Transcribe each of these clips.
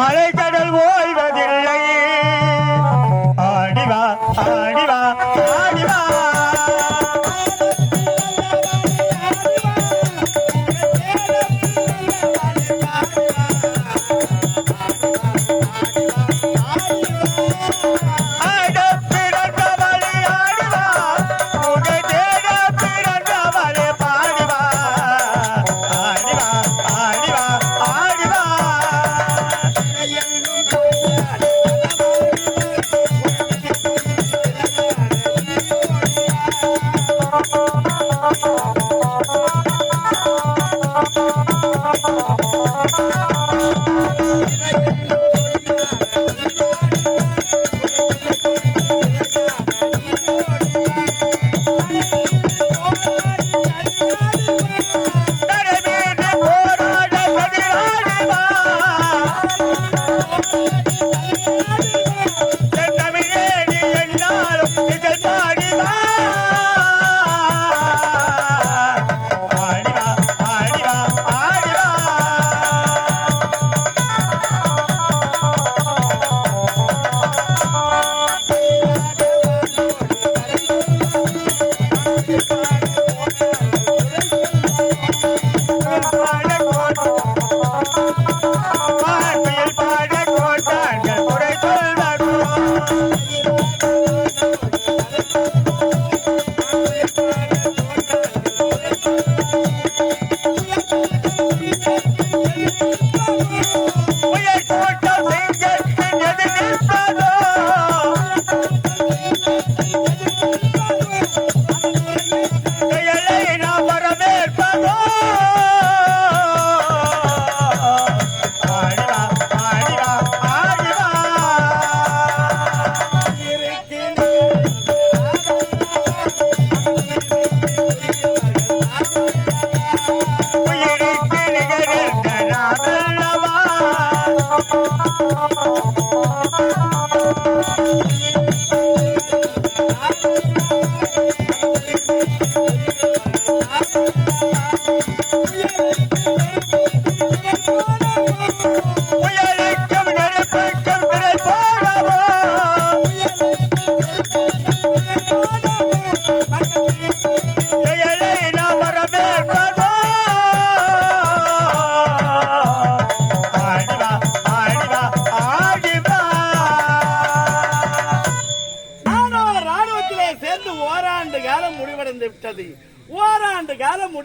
அலைக்கடல் ஓய்வதில்லை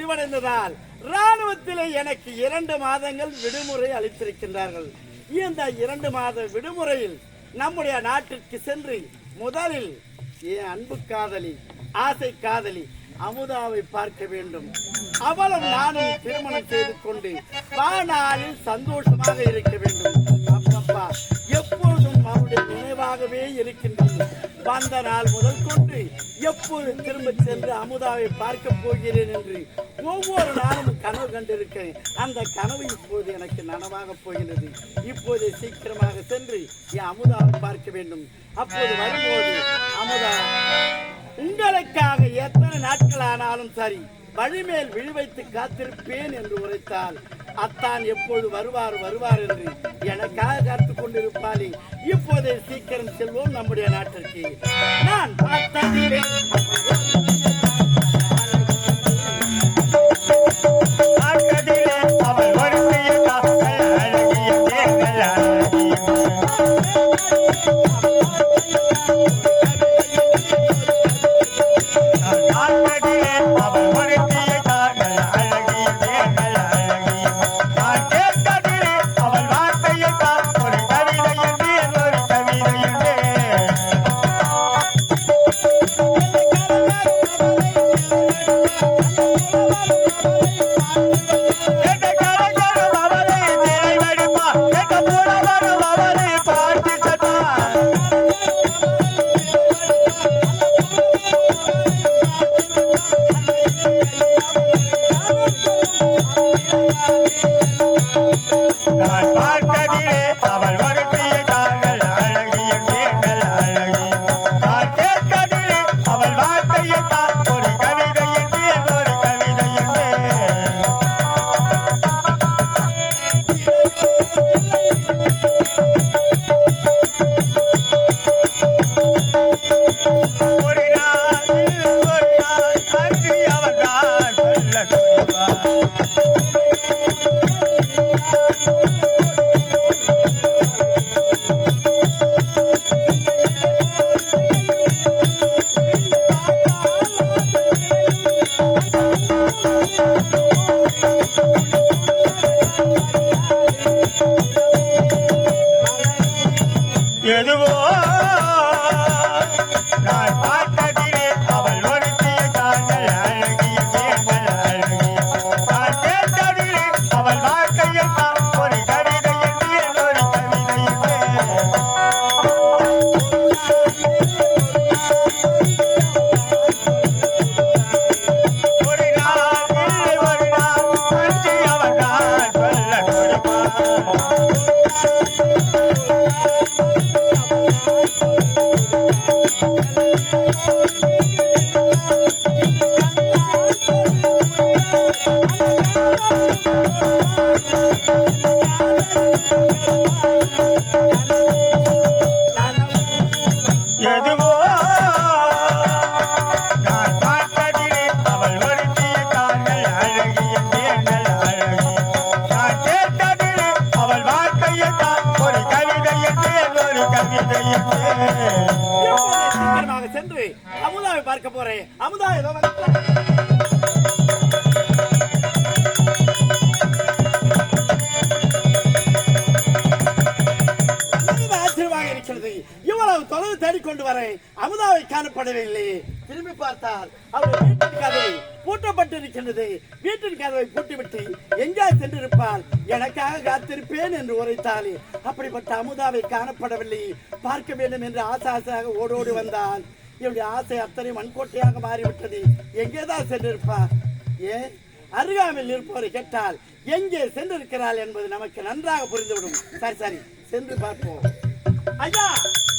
முடிவடைந்ததால் ராணுவத்திலே எனக்கு இரண்டு மாதங்கள் விடுமுறை அளித்திருக்கின்றார்கள். இந்த இரண்டு மாத விடுமுறையில் நம்முடைய நாட்டிற்கு சென்று முதலில் என் அன்பு காதலி ஆசை காதலி அமுதாவை பார்க்க வேண்டும். அவளும் நானும் திருமணம் செய்து கொண்டு வாழ்நாளில் சந்தோஷமாக இருக்க வேண்டும். அப்பப்பா எப்பொழுதும் அவருடைய நினைவாகவே இருக்கின்றது வந்த நாள் முதல் கொண்டு எப்போது திரும்ப சென்று அமுதாவை பார்க்க போகிறேன் என்று ஒவ்வொரு நாளும் கனவு கண்டிருக்கிறேன். அந்த கனவு இப்போது எனக்கு நனவாக போகிறது இப்போது சீக்கிரமாக சென்று என் அமுதாவை பார்க்க வேண்டும். அப்போது வரும்போது அமுதா உங்களுக்காக எத்தனை நாட்கள் ஆனாலும் சரி வழிமேல் விழி வைத்து காத்திருப்பேன் என்று உரைத்தால் அத்தான் எப்போது வருவார் வருவார் என்று எனக்காக காத்துக் கொண்டிருப்பாளே. இப்போதே சீக்கிரம் செல்வோம் நம்முடைய நாட்டிற்கு. நான் அத்தான் கொண்டு வரை வரேன் அமுதாவை காணப்படவில்லை. திரும்பி பார்த்தால் அவள் வீட்டின் கதவை பூட்டப்பட்டிருக்கின்றது. வீட்டின் கதவை பூட்டிவிட்டு எங்கே சென்றிருப்பாள் எனக்காக காத்திருப்பேன் என்று உரைத்தாளே அப்படிப்பட்ட அமுதாவை காணப்படவில்லை. பார்க்க வேண்டும் என்று ஆசை ஆசையாக ஓடோடி வந்தால் என்னுடைய ஆசை அத்தனை மண்கோட்டையாக மாறிவிட்டது. எங்கேதான் சென்றிருப்பார்? ஏன் அருகாமையில் இருப்பவரை கேட்டால் எங்கே சென்றிருக்கிறாள் என்பது நமக்கு நன்றாக புரிந்துவிடும். சரி சரி. சென்று பார்ப்போம். ஐயா!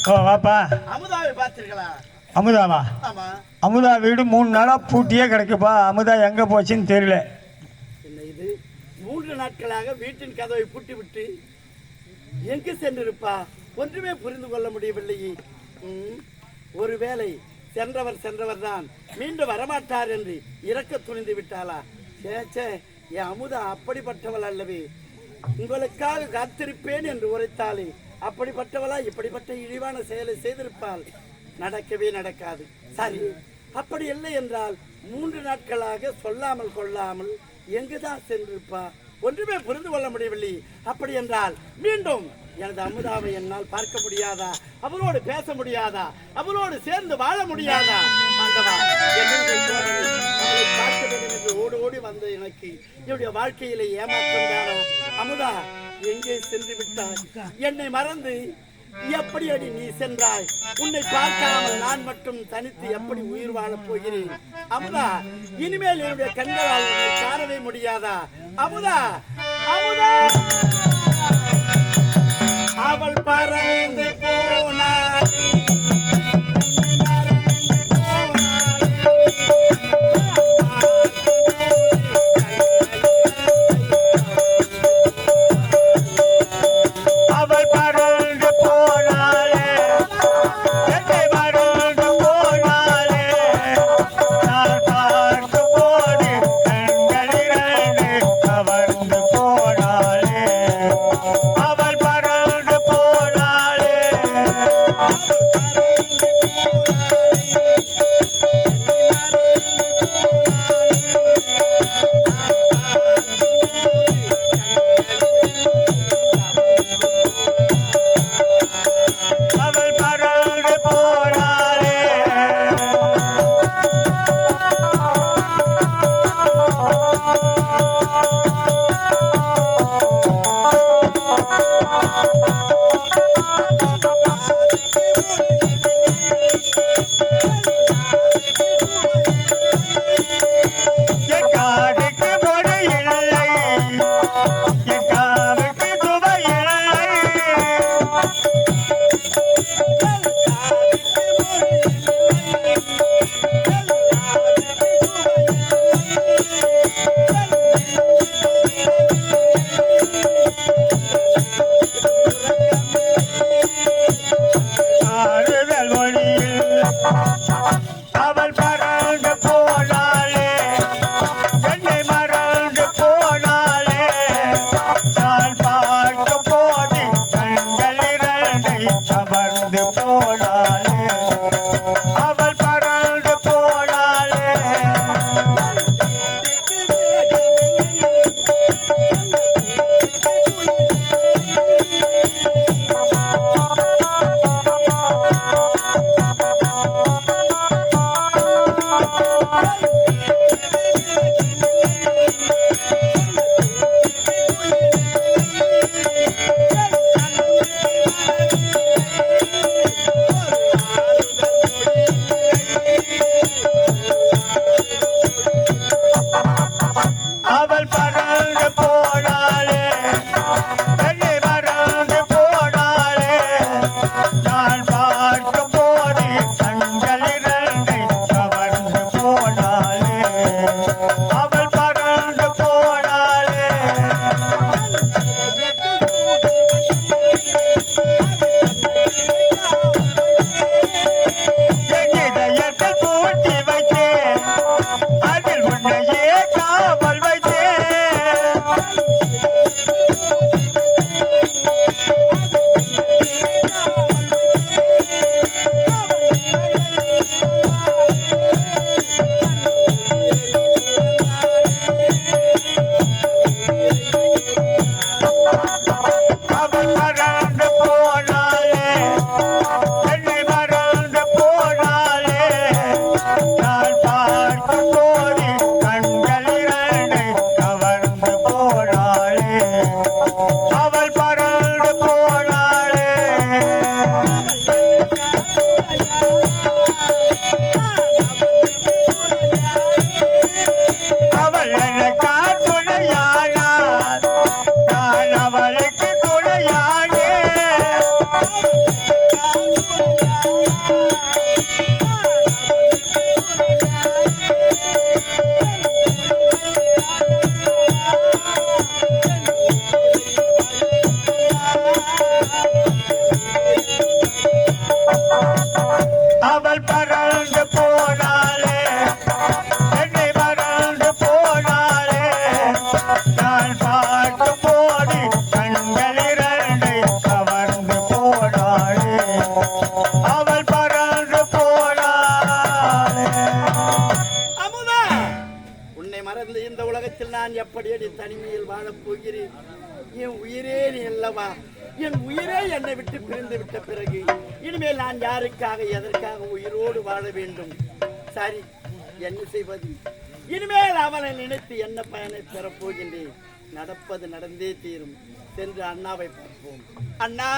வாப்பா. அமுதாவை பார்த்தீர்களா? அமுதாவா? ஆமா. அமுதா வீடு மூணு நாளாக பூட்டியே கிடக்குப்பா. அமுதா எங்கே போச்சுன்னு தெரியல. இது? மூன்று நாட்களாக வீட்டின் கதவை பூட்டிவிட்டு எங்கு சென்றிருப்பா? ஒன்றுமே புரிந்து கொள்ள முடியவில்லையே. ம், ஒருவேளை சென்றவர் சென்றவர் தான் மீண்டும் வரமாட்டார் என்று இறக்க துணிந்து விட்டாளா? சே சே என் அமுதா அப்படிப்பட்டவள் அல்லவே. உங்களுக்காக காத்திருப்பேன் என்று உரைத்தாளே. அப்படிப்பட்டவளா இப்படிப்பட்ட இழிவான செயலை செய்திருப்பாள். நடக்கவே நடக்காது. சரி அப்படி இல்லை என்றால் மூன்று நாட்களாக சொல்லாமல் கொள்ளாமல் எங்குதான் சென்றிருப்பா? ஒன்றுமே புரிந்து கொள்ள முடியவில்லை. அப்படி என்றால் மீண்டும் எனது அமுதாவை என்னால் பார்க்க முடியாதா? அவரோடு பேச முடியாதா? அவரோடு சேர்ந்து வாழ முடியாதா? பார்க்க வேண்டும் என்று ஓடி ஓடி வந்த எனக்கு என்னுடைய வாழ்க்கையிலே ஏமாற்றம் தானோ? அமுதா எங்கே சென்று விட்டாய் என்னை மறந்து எப்படி அடி நீ சென்றாய்? உன்னை பார்க்காமல் நான் மட்டும் தனித்து எப்படி உயிர் வாழப் போகிறேன்? அமுதா இனிமேல் என்னுடைய கண்களால் உன்னை காணவே முடியாதா? அமுதா அமுதா! அவள் பறந்து போன மறந்து இந்த உலகத்தில் நான் எப்படி அடி தனிமையில் வாழப் போகிறேன்? என் உயிரே நீ அல்லவா? என் உயிரே என்னை விட்டு பிரிந்து விட்ட பிறகு இனிமேல் நான் யாருக்காக எதற்காக உயிரோடு வாழ வேண்டும்? சரி என்ன செய்வது? இனிமேல் அவனை நினைத்து என்ன பயனை பெறப்போகின்றேன் நடப்பது நடந்தே தீரும். சென்று அண்ணாவை பார்ப்போம். அண்ணா!